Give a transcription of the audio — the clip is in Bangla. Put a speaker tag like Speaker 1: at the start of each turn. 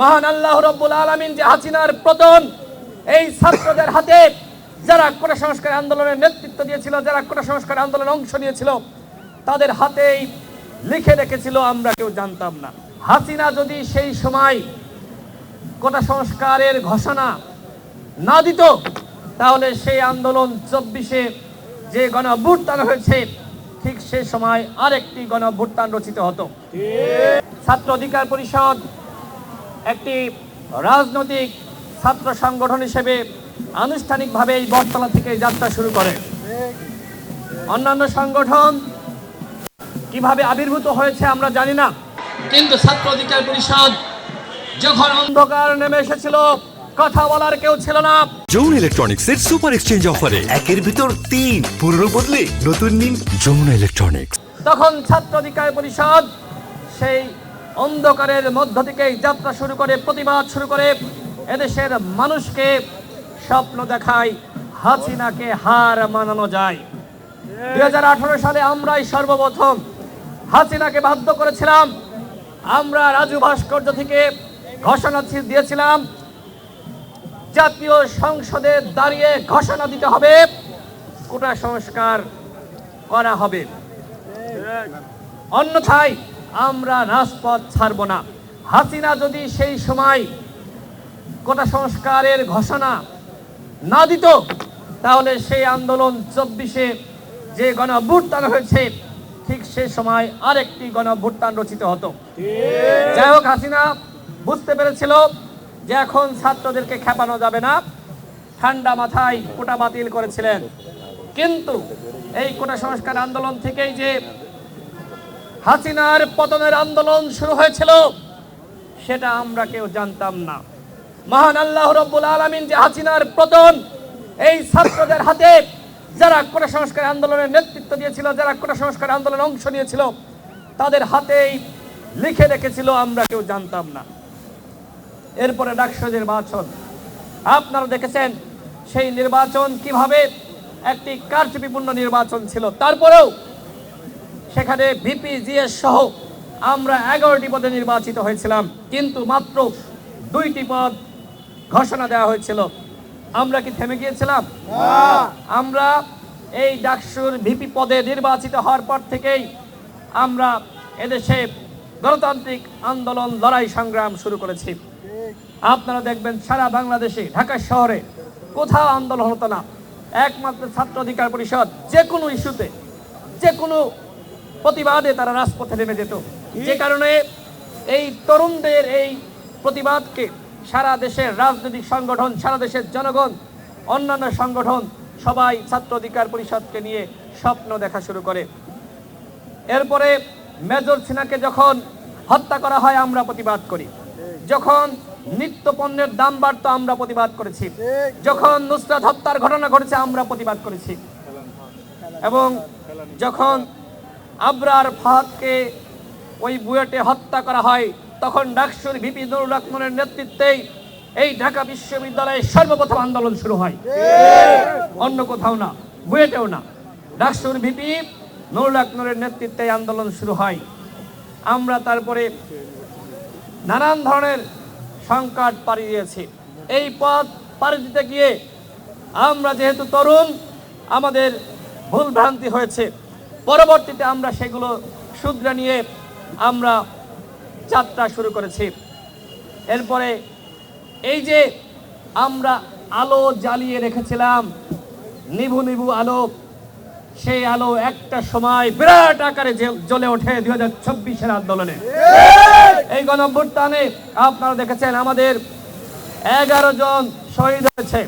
Speaker 1: মহান আল্লাহ রব্বুল আলমিন যে হাসিনার পতন এই ছাত্রদের হাতে যারা কোটা সংস্কার আন্দোলনের নেতৃত্ব দিয়েছিল যারা কোটা সংস্কার আন্দোলনে অংশ নিয়েছিল তাদের হাতেই লিখে রেখেছিল আমরা কেউ জানতাম না। হাসিনা যদি সেই সময় কোটা সংস্কারের ঘোষণা না দিত তাহলে সেই আন্দোলন চব্বিশে যে গণ অভ্যুত্থান হয়েছে ঠিক সে সময় আরেকটি গণ অভ্যুত্থান রচিত হতো। ছাত্র অধিকার পরিষদ একটি রাজনৈতিক ছাত্র সংগঠন হিসেবে আনুষ্ঠানিকভাবে এই বটতলা থেকে যাত্রা শুরু করে। অন্যান্য সংগঠন কীভাবে আবির্ভূত হয়েছে আমরা জানি না। কিন্তু ছাত্র অধিকার পরিষদ যখন অন্ধকার নেমে এসেছিল কথা বলার কেউ ছিল না।
Speaker 2: যৌন ইলেকট্রনিক্সের সুপার এক্সচেঞ্জ অফারে
Speaker 3: একের ভিতর তিন পুরনো বদলে নতুন নিন
Speaker 2: যমুনা ইলেকট্রনিক্স।
Speaker 1: তখন ছাত্র অধিকার পরিষদ সেই অন্ধকারের মধ্য থেকে যাত্রা শুরু করে, প্রতিবাদ শুরু করে। এদেশের মানুষকে স্বপ্ন দেখায়, হাসিনাকে হার মানানো যায়। দু হাজার আঠেরো সালে আমরাই সর্বপ্রথম হাসিনাকে বাধ্য করেছিলাম। আমরা রাজু ভাস্কর্য থেকে ঘোষণা দিয়েছিলাম, জাতীয় সংসদে দাঁড়িয়ে ঘোষণা দিতে হবে। কোটা সংস্কার করা হবে। অন্যথায় আমরা রাজপথ ছাড়ব না। হাসিনা যদি সেই সময় কোটা সংস্কারের ঘোষণা না দিত, তাহলে সেই আন্দোলন চব্বিশে যে গণ হয়েছে, ঠিক সে সময় আরেকটি গণ অভ্যুত্থান রচিত হতো। যাই হোক, হাসিনা বুঝতে পেরেছিল যে এখন ছাত্রদেরকে খেপানো যাবে না। ঠান্ডা মাথায় কোটা বাতিল করেছিলেন। কিন্তু এই কোটা সংস্কার আন্দোলন থেকেই যে হাসিনার পতনের আন্দোলন শুরু হয়েছিল। সেটা আমরা কেউ জানতাম না। মহান আল্লাহ রব্বুল আলমিন যে হাসিনার পতন, এই ছাত্রদের হাতে যারা কোটা সংস্কার আন্দোলনের নেতৃত্ব দিয়েছিল, যারা কোটা সংস্কার আন্দোলনে অংশ নিয়েছিল, তাদের হাতেই লিখে রেখেছিল, আমরা কেউ জানতাম না। এরপরে ডাকসু নির্বাচন। আপনারা দেখেছেন সেই নির্বাচন কীভাবে একটি কারচুপিপূর্ণ নির্বাচন ছিল। তারপরেও সেখানে ভিপি জিএস সহ আমরা এগারোটি পদে নির্বাচিত হয়েছিলাম কিন্তু মাত্র দুইটি পদ ঘোষণা দেওয়া হয়েছিল। আমরা কি থেমে গিয়েছিলাম? আমরা এই ডাকসুর ভিপি পদে নির্বাচিত হওয়ার পর থেকেই আমরা এদেশে গণতান্ত্রিক আন্দোলন লড়াই সংগ্রাম শুরু করেছি। আপনারা দেখবেন সারা বাংলাদেশে ঢাকা শহরে কোথাও আন্দোলন হতো না। একমাত্র ছাত্র অধিকার পরিষদ যে কোনো ইস্যুতে যে কোনো প্রতিবাদে তারা রাজপথে নেমে যেত। যে কারণে এই তরুণদের এই প্রতিবাদকে সারা দেশের রাজনৈতিক সংগঠন সারা দেশের জনগণ অন্যান্য সংগঠন সবাই ছাত্র অধিকার পরিষদকে নিয়ে স্বপ্ন দেখা শুরু করে। এরপরে মেজর সিনহাকে যখন হত্যা করা হয় আমরা প্রতিবাদ করি। যখন নিত্য পণ্যের দাম বাড়তো আমরা প্রতিবাদ করেছি। যখন নুসরাত হত্যার ঘটনা ঘটেছে আমরা প্রতিবাদ করেছি। এবং যখন আবরার ফাহাদকে ওই বুয়েটে হত্যা করা হয়। তখন ডাকসুর ভিপি নুরুল রহমানের নেতৃত্বেই এই ঢাকা বিশ্ববিদ্যালয়ে সর্বপ্রথম আন্দোলন শুরু হয়। অন্য কোথাও না, বুয়েটেও না। ডাকসুর ভিপি নুরুল আকমরের নেতৃত্বে আন্দোলন শুরু হয়। আমরা তারপরে নানান ধরনের সংকট পাড়ি দিয়েছি। এই পথ পাড়ি দিতে গিয়ে আমরা যেহেতু তরুণ, আমাদের ভুল ভ্রান্তি হয়েছে। পরবর্তীতে আমরা সেগুলো শুধরে নিয়ে আমরা যাত্রা শুরু করেছি। এরপরে এই যে আমরা আলো জ্বালিয়ে রেখেছিলাম, নিভু নিভু আলো, সেই আলো একটা সময় বিরাট আকারে জ্বলে ওঠে দুই হাজার চব্বিশের আন্দোলনে। এই গণভ্যুত্থানে আপনারা দেখেছেন আমাদের এগারো জন শহীদ হয়েছে।